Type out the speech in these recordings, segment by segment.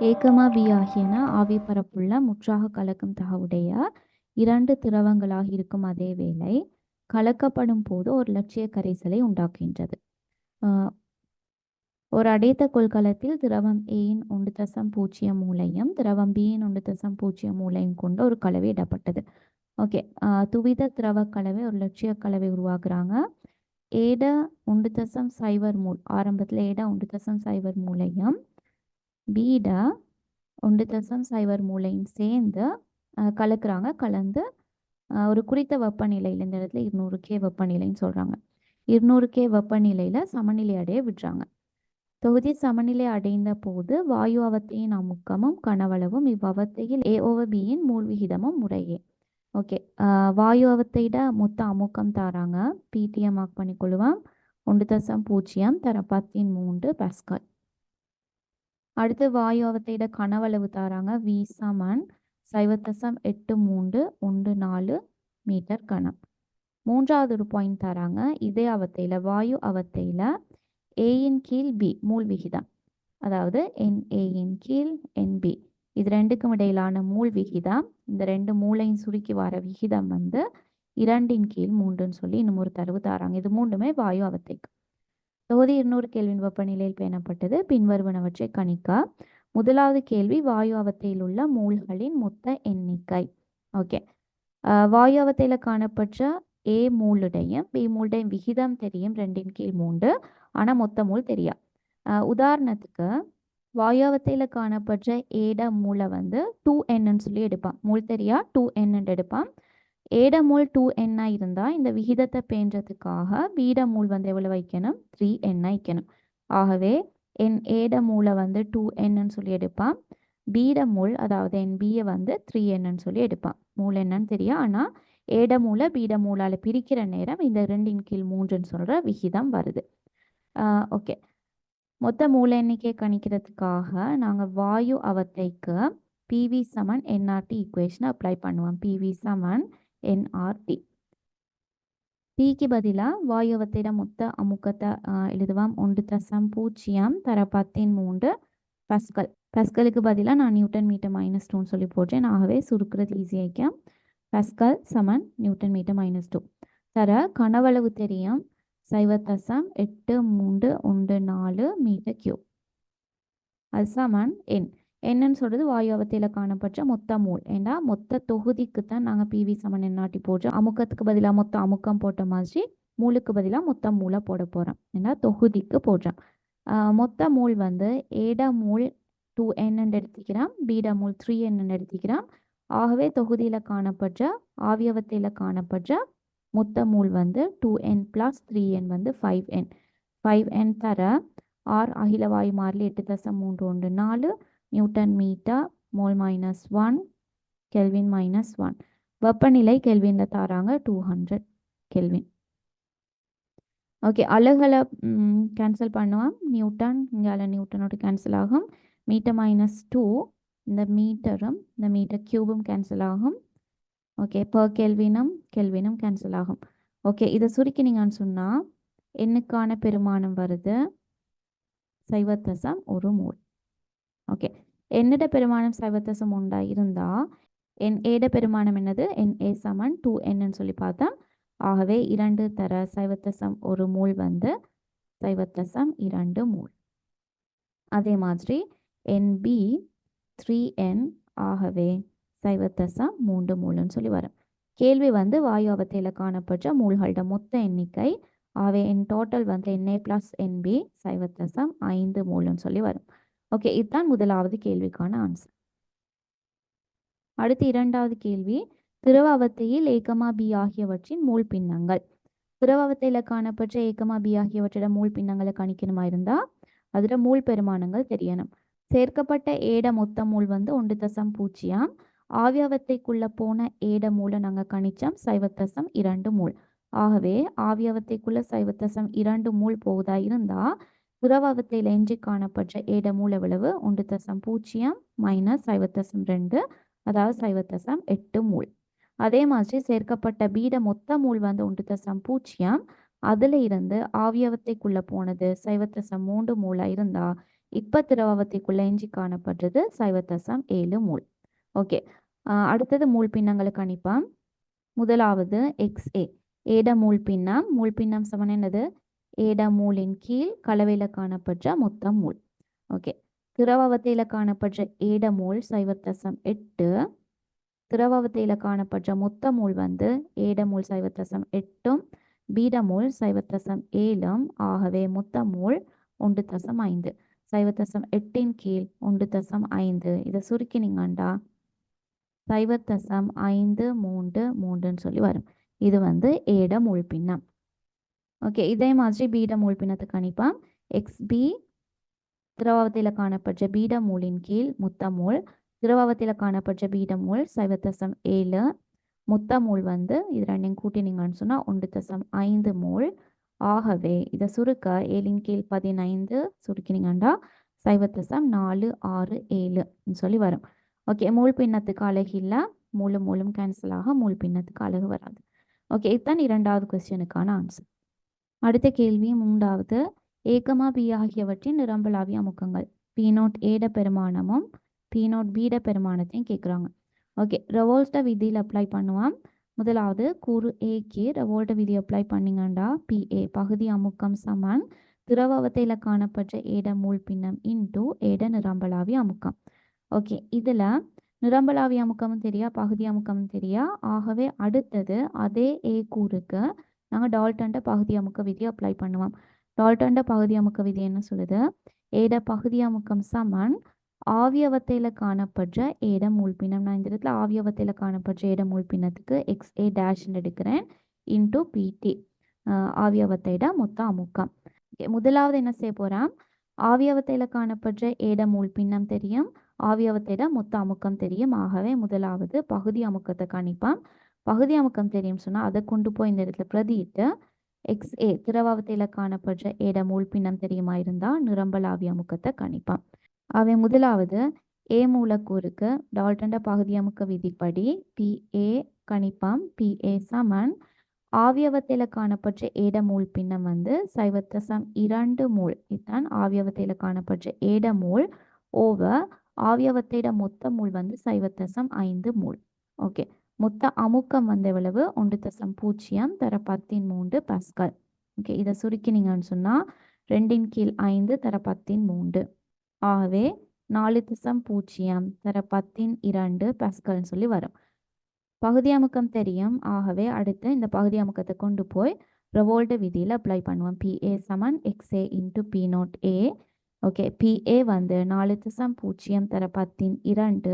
ஏகமா we ஆகியன ஆவி பரப்புள்ள முற்றாக கலக்கும் தகவுடைய இரண்டு திரவங்களாக இருக்கும் அதே வேளை கலக்கப்படும் போது ஒரு லட்சிய கரைசலை உண்டாக்குகின்றது. ஒரு அடைத்த கொள்கலத்தில் திரவம் ஏயின் ஒன்று தசம் பூஜ்ஜியம் மூலையும் திரவம் பியின் ஒன்று தசம் பூஜ்ஜியம் மூலையும் கொண்டு ஒரு கலவை இடப்பட்டது. ஓகே துவித திரவ கலவை ஒரு லட்சிய கலவை உருவாக்குறாங்க. ஏட ஒன்று தசம் சைவர் மூல் ஆரம்பத்தில் ஏட ஒன்று தசம் சைவர் மூலையும் பீடை ஒன்று தசம் சைவர் மூலையும் சேர்ந்து கலக்குறாங்க. கலந்து ஒரு குறித்த வெப்பநிலையில் இந்த இடத்துல இருநூறு கே வெப்பநிலைன்னு சொல்கிறாங்க இருநூறு கே வெப்பநிலையில் சமநிலை அடைய விடுறாங்க. தொகுதி சமநிலை அடைந்த போது வாயு அவத்தையின் அமுக்கமும் கனவளவும் இவ்வவத்தையில் ஏ ஓவர் மூல் விகிதமும் முறையே. ஓகே. வாயு அவத்தையிட மொத்த அமுக்கம் தராங்க. பிடிஎம் மார்க் பண்ணிக்கொள்ளுவோம். ஒன்று தசம் பூஜ்ஜியம் தர பத்தின் மூன்று பஸ்கல். அடுத்து வாயு அவத்தையிட கனவளவு தாராங்க. வி சமன் சைவத்தசம் எட்டு மூன்று ஒன்று நாலு மீட்டர் கனம் மூன்றாவது ஒரு பாயிண்ட் தராங்க. இதே அவத்தையில் வாயு அவத்தையில் ஏயின் கீழ் பி மூல் விகிதம். அதாவது என் ஏயின் கீழ் என்பி இது ரெண்டுக்கும் இடையிலான மூல் விகிதம். இந்த ரெண்டு மூளையும் சுருக்கி வர விகிதம் வந்து இரண்டின் கீழ் மூன்றுன்னு சொல்லி இன்னும் ஒரு தரவு தாராங்க. இது மூன்றுமே வாயு அவத்தைக்கு. தொகுதி இருநூறு கேள்வியின் வெப்பநிலையில் பேணப்பட்டது. பின்வருவனவற்றை கணிக்கா. முதலாவது கேள்வி வாயு அவத்தையில் உள்ள மூல்களின் மொத்த எண்ணிக்கை. ஓகே. வாயு அவத்தையில் காணப்பட்ட ஏ மூலுடையும் பி மூலுடையும் விகிதம் தெரியும் ரெண்டின் கீழ் மூன்று. ஆனால் மொத்த மூல் தெரியா. உதாரணத்துக்கு வாயுவத்தையில் காணப்பட்ட ஏட மூளை வந்து டூ என்னன்னு சொல்லி எடுப்பான். மூல் தெரியா? டூ என்னன்னு எடுப்பான். ஏடமூல் டூ எண்ணாக இருந்தால் இந்த விகிதத்தை பேன்றதுக்காக பீடமூல் வந்து எவ்வளோ வைக்கணும்? த்ரீ எண்ணாக வைக்கணும். ஆகவே என் ஏடமூலை வந்து டூ என்னன்னு சொல்லி எடுப்பான். பீடமூல் அதாவது என் பியை வந்து த்ரீ என்னன்னு சொல்லி எடுப்பான். மூல் என்னன்னு தெரியும். ஆனால் ஏடமூலை பீடமூலால் பிரிக்கிற நேரம் இந்த ரெண்டின் கீழ் மூன்றுன்னு சொல்கிற விகிதம் வருது. ஓகே. மொத்த மூல எண்ணிக்கை கணிக்கிறதுக்காக நாங்கள் வாயு அவத்தைக்கு பிவி சமன் என்ஆர்டி ஈக்குவேஷனை அப்ளை பண்ணுவோம். பிவி சமன் என்ஆர்டி பிக்கு பதிலாக வாயு மொத்த அமுக்கத்தை ஆஹ், எழுதுவோம். ஒன்று தசம் பூஜ்ஜியம் தர பத்தின் மூன்று பஸ்கல். பஸ்கலுக்கு பதிலாக நான் நியூட்டன் மீட்டர் மைனஸ் டூன்னு சொல்லி போட்டேன். ஆகவே சுருக்கிறது ஈஸியாக்கும் பஸ்கல் சமன் நியூட்டன் மீட்டர் மைனஸ் டூ. தர கனவளவு தெரியும். சைவத்தசம் எட்டு மூன்று ஒன்று நாலு மீட்டர் கியூப் அது சமன் என் என்னன்னு சொல்றது வாயு அவத்தையில் காணப்பட்ட மொத்த மூல். ஏண்டா? மொத்த தொகுதிக்கு தான் நாங்கள் பிவி சமன் எண்ணாட்டி போடுறோம். அமுக்கத்துக்கு பதிலாக மொத்த அமுக்கம் போட்ட மாதிரி மூலுக்கு பதிலாக மொத்த மூளை போட போகிறோம் ஏன்னா தொகுதிக்கு போடுறோம். மொத்த மூல் வந்து ஏட மூல் டூ என்னன்னு எடுத்துக்கிறோம். பீட மூல் த்ரீ என்னன்னு எடுத்துக்கிறோம். ஆகவே தொகுதியில் காணப்பட்ட ஆவியவத்தையில் காணப்பட்ட மொத்த மூல் வந்து two N plus three N வந்து ஃபைவ் என் ஃபைவ் என் தர ஆர் அகில வாயு மாறிலி எட்டு தசம் மூன்று ஒன்று நாலு newton metre mole minus one kelvin minus one வெப்பநிலை கெல்வினில் தாராங்க டூ ஹண்ட்ரட் கெல்வின் ஓகே அலகுகளை கேன்சல் பண்ணுவோம். நியூட்டன் இங்கே நியூட்டனோட கேன்சல் ஆகும். மீட்டர் மைனஸ் டூ இந்த மீட்டரும் இந்த மீட்டர் கியூபும் கேன்சல் ஆகும். ஓகே பர் கெல்வினும் கெல்வினும் கேன்சல் ஆகும். ஓகே இதை சுருக்கினீங்கன்னு சொன்னால் எண்ணுக்கான பெருமானம் வருது. சைவத்தசம் ஒரு மூல். ஓகே என்னிட பெருமானம் சைவத்தசம் உண்டா இருந்தால் என் ஏட பெருமானம் என்னது? என் ஏ சமன் டூ என்னன்னு சொல்லி பார்த்தா ஆகவே இரண்டு தர சைவத்தசம் ஒரு மூல் வந்து சைவத்தசம் இரண்டு மூல். அதே மாதிரி என் பி த்ரீ என் ஆகவே சைவத்தசம் மூன்று மூலுன்னு சொல்லி வரும். கேள்வி வந்து வாயு அவத்தையில் காணப்பட்ட மூல்களோட மொத்த எண்ணிக்கை ஆகவே என் டோட்டல் வந்து என்ஏ ப்ளஸ் என்பி சைவத்தசம் ஐந்து மூலுன்னு சொல்லி வரும். ஓகே இதுதான் முதலாவது கேள்விக்கான ஆன்சர் அடுத்து இரண்டாவது கேள்வி. திருவாவத்தையில் ஏகமா பி ஆகியவற்றின் மூல் பின்னங்கள். திருவாவத்தையில காணப்பட்ட ஏகமா பி ஆகியவற்றோட மூல் பின்னங்களை கணிக்கணுமா இருந்தால் அதோட மூல் பெருமானங்கள் தெரியணும். சேர்க்கப்பட்ட ஏட மொத்த மூல் வந்து ஒன்று தசம் பூஜ்ஜியம் ஆவியவத்தைக்குள்ள போன ஏட மூலை நாங்கள் கணிச்சோம் சைவத்தசம் இரண்டு மூல். ஆகவே ஆவியவத்தைக்குள்ள சைவத்தசம் இரண்டு மூல் போவதா இருந்தால் திரவவத்தையில் எஞ்சி காணப்பட்ட ஏட மூல விளவு ஒன்று தசம் பூஜ்ஜியம் மைனஸ் சைவத்தசம் ரெண்டு அதாவது சைவத்தசம் எட்டு மூல். அதே மாதிரி சேர்க்கப்பட்ட பீட மொத்த மூல் வந்து ஒன்று தசம் பூஜ்ஜியம். அதில் இருந்து ஆவியவத்தைக்குள்ள போனது சைவத்தசம் மூன்று மூலா இருந்தா இப்போ திரவத்திற்குள்ள எஞ்சி காணப்படுறது சைவத்தசம் ஏழு மூல். ஓகே அடுத்தது மூல் பின்னங்களை கணிப்போம் முதலாவது எக்ஸ் ஏ ஏட மூல் பின்னம். மூல் பின்னம் சமன் என்னது? ஏட மூலின் கீழ் கலவையில் காணப்படுற மொத்த மூல். ஓகே திரவவத்தையில் காணப்படுற ஏட மூல் சைவர் தசம் எட்டு. திரவவத்தையில் காணப்படுற மொத்த மூல் வந்து ஏட மூல் சைவர் தசம் எட்டும் பீட மூல் சைவர் தசம் ஏழும். ஆகவே மொத்த மூல் ஒன்று தசம் ஐந்து. சைவர் தசம் எட்டின் கீழ் ஒன்று தசம் ஐந்து. இதை சுருக்கினீங்கண்டா? சைவர் தசம் ஐந்து மூன்று மூன்றுன்னு சொல்லி வரும். இது வந்து ஏடமூல் பின்னம். ஓகே இதே மாதிரி பீட மூல் பின்னத்து கணிப்பான் எக்ஸ்பி திரவத்தில் காணப்படுற பீட மூலின் கீழ் முத்த மூல். திரவத்தில் பீடமூல் பீட மூல் சைவ தசம் ஏழு. முத்த மூல் வந்து இது ரெண்டையும் கூட்டினீங்கன்னு சொன்னால் ஒன்று தசம் ஐந்து மூல். ஆகவே இதை சுருக்க ஏழின் கீழ் பதினைந்து சுருக்கினீங்கண்டா சைவ தசம் நாலு ஆறு ஏழுன்னு சொல்லி வரும். ஓகே மூல் பின்னத்துக்கு அழகு இல்லை. மூலம் மூலம் கேன்சல் ஆக மூல் பின்னத்துக்கு அழகு வராது. ஓகே இதுதான் இரண்டாவது கொஸ்டினுக்கான ஆன்சர் அடுத்த கேள்வி மூன்றாவது. ஏகமா பி ஆகியவற்றின் நிரம்பலாவிய அமுக்கங்கள். பி நோட் ஏட பெருமானமும் பி நோட் பீட பெருமானத்தையும் கேட்குறாங்க ஓகே ரெவோல்ட்ட விதியில் அப்ளை பண்ணுவான் முதலாவது கூறு ஏக்கு ரெவோல்ட்ட விதி அப்ளை பண்ணிங்கண்டா? பிஏ பகுதி அமுக்கம் சமன். திரவவத்தையில் காணப்பட்ட ஏட மூல் பின்னம் இன்டூ ஏட நிரம்பலாவிய அமுக்கம். ஓகே இதில் நிரம்பலாவிய அமுக்கமும் தெரியா? பகுதி அமுக்கமும் தெரியா? ஆகவே அடுத்தது அதே ஏ கூறுக்கு நாங்கள் டால்டன்ட பகுதி அமுக்க விதியை அப்ளை பண்ணுவோம். டால்டன்ட பகுதி அமுக்க விதி என்ன சொல்லுது? ஏட பகுதி அமுக்கம் சமன் ஆவியவத்தையில் காணப்படுற ஏட மூழ்பினம் நான் இந்த இடத்துல ஆவியவத்தையில் காணப்படுற ஏட மூழ்பினத்துக்கு எக்ஸ் ஏ டேஷ்னு எடுக்கிறேன். இன்டூ பிடி ஆவியவத்தையிட மொத்த அமுக்கம். முதலாவது என்ன செய்ய போகிறோம் ஆவியவத்தையில் காணப்படுற ஏட மூழ்பின்னம் தெரியும். ஆவியவத்தையிட மொத்த அமுக்கம் தெரியும். ஆகவே முதலாவது பகுதி அமுக்கத்தை கணிப்பான் பகுதி அமுக்கம் தெரியும் சொன்னால் அதை கொண்டு போய் இந்த இடத்துல பிரதியிட்டு எக்ஸ் ஏ திரவாவத்தையில் காணப்படுற ஏட மூழ்பின்னம் தெரியுமா இருந்தால் நிரம்பலாவிய அமுக்கத்தை கணிப்பான். அவை முதலாவது ஏ மூலக்கூறுக்கு டால்டண்ட பகுதி அமுக்க விதிப்படி பி ஏ கணிப்பாம். பி ஏ சமன். ஆவியவத்தையில் காணப்பட்ட ஏட மூல் பின்னம் வந்து சைவத்தசம் இரண்டு மூல். இதுதான் ஆவியவத்தையில் காணப்பட்ட ஏட மூல் ஓவர் ஆவியவத்தையிட மொத்த மூல் வந்து சைவத்தசம் ஐந்து மூல். ஓகே. மொத்த அமுக்கம் வந்து எவ்வளவு ஒன்று தசம் பூஜ்ஜியம் தர பத்தின் மூன்று பஸ்கல். ஓகே இதை சுருக்கினீங்கன்னு சொன்னால் ரெண்டின் கீழ் ஐந்து தர பத்தின் மூன்று. ஆகவே நாலு தசம் பூஜ்ஜியம் தர பத்தின் இரண்டு பஸ்கல்னு சொல்லி வரும். பகுதி அமுக்கம் தெரியும். ஆகவே அடுத்து இந்த பகுதி அமுக்கத்தை கொண்டு போய் ரெவோல்ட் விதியில் அப்ளை பண்ணுவோம். BA Saman XA into P naught A okay PA வந்து நாலு தசம் பூஜ்ஜியம் தர பத்தின் இரண்டு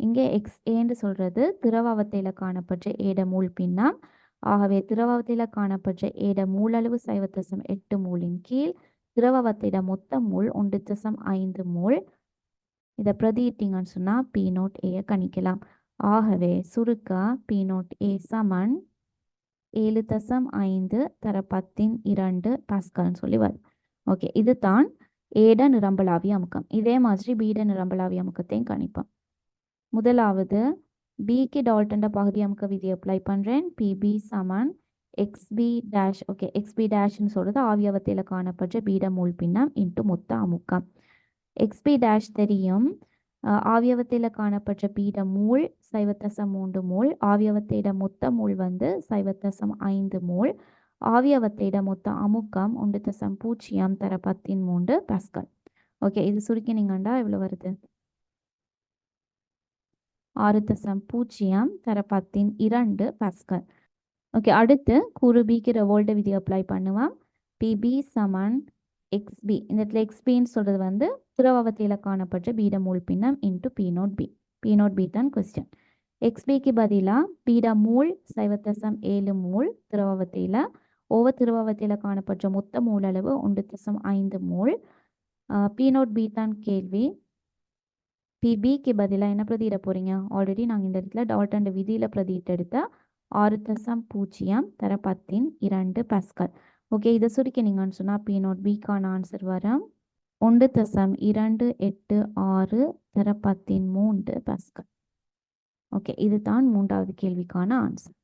இங்கே எக்ஸ் ஏன்னு சொல்கிறது. திரவாவத்தையில் காணப்பட்ட ஏட மூல் பின்னம். ஆகவே திரவத்தில் காணப்பட்ட ஏட மூலளவு சைவ தசம் எட்டு மூலின் கீழ். திரவவத்திட மொத்த மூல் ஒன்று தசம் ஐந்து மூல். இதை பிரதியிட்டீங்கன்னு சொன்னால் பி நோட் ஏயை கணிக்கலாம். ஆகவே சுருக்க பி நோட் ஏ சமன் ஏழு தசம் ஐந்து தர பத்தின் இரண்டு பாஸ்கல்னு சொல்லி வரும். ஓகே இது தான் ஏட நிரம்பலாவிய அமுக்கம். இதே மாதிரி பீட நிரம்பலாவிய அமுக்கத்தையும் கணிப்போம். முதலாவது பிக்கு டால்டண்ட பகுதி அமுக்க விதி அப்ளை பண்ணுறேன் பிபி சமன். எக்ஸ்பி டேஷ் ஓகே எக்ஸ்பி டேஷ்னு சொல்கிறது ஆவியவத்தையில் காணப்படுற பீட மூல் பின்னம் இன்ட்டு மொத்த அமுக்கம். எக்ஸ்பி டேஷ் தெரியும். ஆவியவத்தையில் காணப்படுற பீட மூல் சைவத்தசம் மூன்று மூல் ஆவியவத்தையிட மொத்த மூல் வந்து சைவத்தசம் ஐந்து மூல் ஆவியவத்தையிட மொத்த அமுக்கம் ஒன்று தசம் பூஜ்ஜியம் தர பத்தின் மூன்று பஸ்கல் ஓகே இது சுருக்கினீங்கண்டா எவ்வளோ வருது? ஆறு தசம் பூஜ்ஜியம் தர பத்தின் இரண்டு பஸ்கல். ஓகே அடுத்து கூறு பிக்கு ரெவோல்ட விதி அப்ளை பண்ணுவான் பிபி சமன் எக்ஸ்பி இந்த இடத்துல எக்ஸ்பின்னு சொல்கிறது வந்து திரவவத்தையில் காணப்பட்ட பீட மூல் பின்னம் into P naught B P naught B தான் கொஸ்டின் எக்ஸ்பிக்கு பதிலாக பீட மூல் சைவத்தசம் ஏழு மூல் திரவவத்தையில் ஒவ்வொரு திரவவத்தையில் காணப்பட்ட மொத்த மூலளவு ஒன்று தசம் ஐந்து மூல். பி நோட் பி தான் கேள்வி. பிபிக்கு பதிலாக என்ன பிரதியிட போகிறீங்க ஆல்ரெடி நாங்கள் இந்த இடத்துல டாட் அண்ட் விதியில் பிரதியிட்டு ஆறு தசம் பூஜ்ஜியம் தர பத்தின் இரண்டு பஸ்கல் ஓகே இதை சுருக்கினீங்கன்னு சொன்னால் பி நோட் பிக்கான ஆன்சர் வரும். ஒன்று தசம் இரண்டு எட்டு ஆறு தர பத்தின் மூன்று பஸ்கல் ஓகே இதுதான் மூன்றாவது கேள்விக்கான ஆன்சர்